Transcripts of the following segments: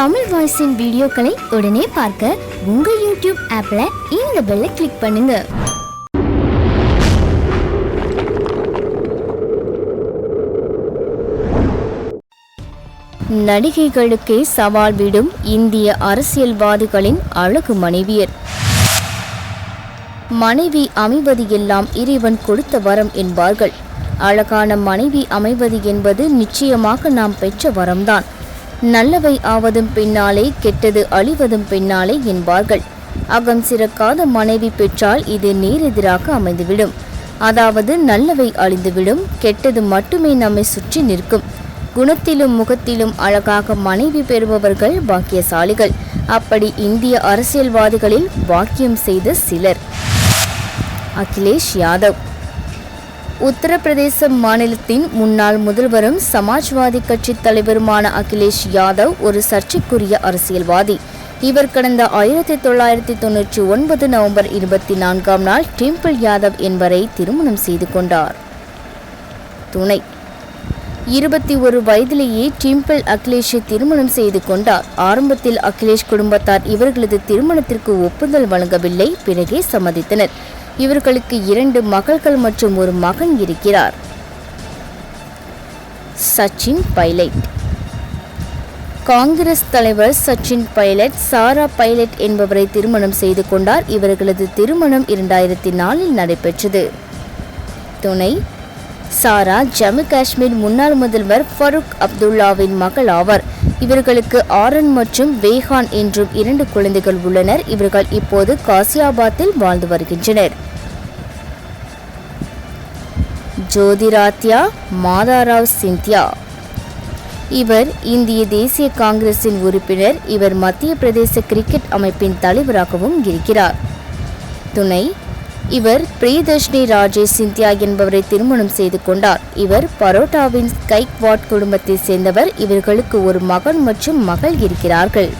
தமிழ் வாய்ஸின் வீடியோக்களை உடனே பார்க்க உங்கள் யூடியூப் ஆப்பில் இந்த பெல்லை கிளிக் பண்ணுங்க. நடிகைகளுக்கே சவால் விடும் இந்திய அரசியல்வாதிகளின் அழகு மனைவியர். மனைவி அமைவது எல்லாம் இறைவன் கொடுத்த வரம் என்பார்கள். அழகான மனைவி அமைவது என்பது நிச்சயமாக நாம் பெற்ற வரம்தான். நல்லவை ஆவதும் பின்னாலே கெட்டது அழிவதும் பின்னாலே என்பார்கள். அகம் சிறக்காத மனைவி பெற்றால் இது நேரெதிராக அமைந்துவிடும். அதாவது நல்லவை அழிந்துவிடும் கெட்டது மட்டுமே நம்மை சுற்றி நிற்கும். குணத்திலும் முகத்திலும் அழகாக மனைவி பெறுபவர்கள் பாக்கியசாலிகள். அப்படி இந்திய அரசியல்வாதிகளில் வாக்கியம் செய்த சிலர். அகிலேஷ் யாதவ். உத்தரப்பிரதேச மாநிலத்தின் முன்னாள் முதல்வரும் சமாஜ்வாதி கட்சி தலைவருமான அகிலேஷ் யாதவ் ஒரு சர்ச்சைக்குரிய அரசியல்வாதி. இவர் கடந்த ஆயிரத்தி தொள்ளாயிரத்தி தொன்னூற்றி ஒன்பது நவம்பர் இருபத்தி நான்காம் நாள் டிம்பிள் யாதவ் என்பவரை திருமணம் செய்து கொண்டார். துணை. இருபத்தி ஒரு வயதிலேயே டிம்பிள் அகிலேஷை திருமணம் செய்து கொண்டார். ஆரம்பத்தில் அகிலேஷ் குடும்பத்தார் இவர்களது திருமணத்திற்கு ஒப்புதல் வழங்கவில்லை பிறகே சம்மதித்தனர். இவர்களுக்கு இரண்டு மகள்கள் மற்றும் ஒரு மகன் இருக்கிறார். சச்சின் பைலட். காங்கிரஸ் தலைவர் சச்சின் பைலட் சாரா பைலட் என்பவரை திருமணம் செய்து கொண்டார். இவர்களது திருமணம் இரண்டாயிரத்தி நாலில் நடைபெற்றது. துணை சாரா ஜம்மு காஷ்மீர் முன்னாள் முதல்வர் ஃபருக் அப்துல்லாவின் மகள் ஆவார். இவர்களுக்கு ஆரன் மற்றும் வேகான் என்றும் இரண்டு குழந்தைகள் உள்ளனர். இவர்கள் இப்போது காசியாபாத்தில் வாழ்ந்து வருகின்றனர். ஜோதிராத்யா மாதாராவ் சிந்தியா. இவர் இந்திய தேசிய காங்கிரசின் உறுப்பினர். இவர் மத்திய பிரதேச கிரிக்கெட் அமைப்பின் தலைவராகவும் இருக்கிறார். துணை இவர் பிரியதர்ஷினி ராஜேஷ் சிந்தியா என்பவரை திருமணம் செய்து கொண்டார். இவர் பரோட்டாவின் கைக்வாட் குடும்பத்தை சேர்ந்தவர். இவர்களுக்கு ஒரு மகன் மற்றும் மகள் இருக்கிறார்கள்.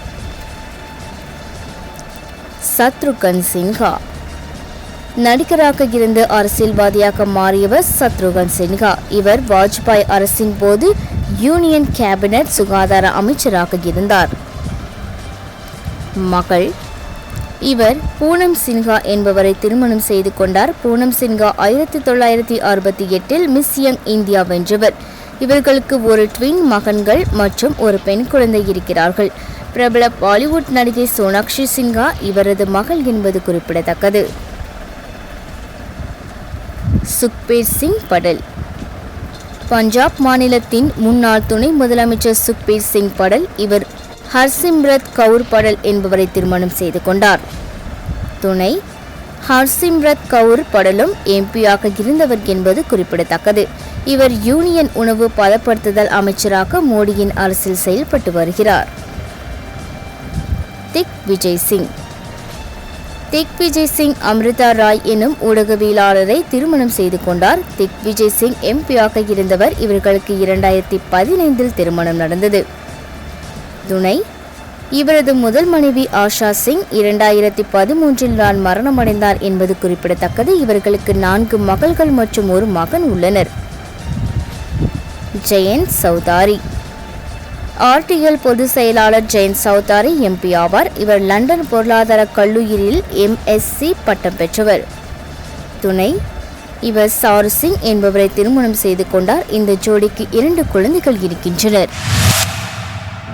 சத்ருகன் சின்ஹா. நடிகராக இருந்து அரசியல்வாதியாக மாறியவர் சத்ருகன் சின்ஹா. இவர் வாஜ்பாய் அரசின் போது யூனியன் கேபினட் சுகாதார அமைச்சராக இருந்தார். மகள் இவர் பூனம் சின்ஹா என்பவரை திருமணம் செய்து கொண்டார். பூனம் சின்ஹா ஆயிரத்தி தொள்ளாயிரத்தி அறுபத்தி எட்டில் மிஸ் யங் இந்தியா வென்றவர். இவர்களுக்கு ஒரு ட்வின் மகன்கள் மற்றும் ஒரு பெண் குழந்தை இருக்கிறார்கள். பிரபல பாலிவுட் நடிகை சோனாக்ஷி சின்ஹா இவரது மகள் என்பது குறிப்பிடத்தக்கது. சுக்பீர் சிங் படல். பஞ்சாப் மாநிலத்தின் முன்னாள் துணை முதலமைச்சர் சுக்பீர் சிங் படல் இவர் ஹர்சிம்ரத் கவுர் படல் என்பவரை திருமணம் செய்து கொண்டார். துணை ஹர்சிம்ரத் கவுர் படலும் எம்பியாக இருந்தவர் என்பது குறிப்பிடத்தக்கது. இவர் யூனியன் உணவு பதப்படுத்துதல் அமைச்சராக மோடியின் அரசில் செயல்பட்டு வருகிறார். திக் விஜய் சிங். திக் விஜய் சிங் அமிர்தா ராய் எனும் ஊடகவியலாளரை திருமணம் செய்து கொண்டார். திக் விஜய் சிங் எம்பியாக இருந்தவர் இவர்களுக்கு இரண்டாயிரத்தி பதினைந்தில் திருமணம் நடந்தது. துணை. இவரது முதல் மனைவி ஆஷா சிங் இரண்டாயிரத்தி பதிமூன்றில் தான் மரணமடைந்தார் என்பது குறிப்பிடத்தக்கது. இவர்களுக்கு நான்கு மகள்கள் மற்றும் ஒரு மகன் உள்ளனர். ஜெயந்த் சௌதாரி. ஆர்டிஎல் பொதுச் செயலாளர் ஜெயந்த் சௌதாரி எம்பி ஆவார். இவர் லண்டன் பொருளாதார கல்லூரியில் எம்எஸ்சி பட்டம் பெற்றவர். துணை. இவர் சாரு சிங் என்பவரை திருமணம் செய்து கொண்டார். இந்த ஜோடிக்கு இரண்டு குழந்தைகள் இருக்கின்றனர்.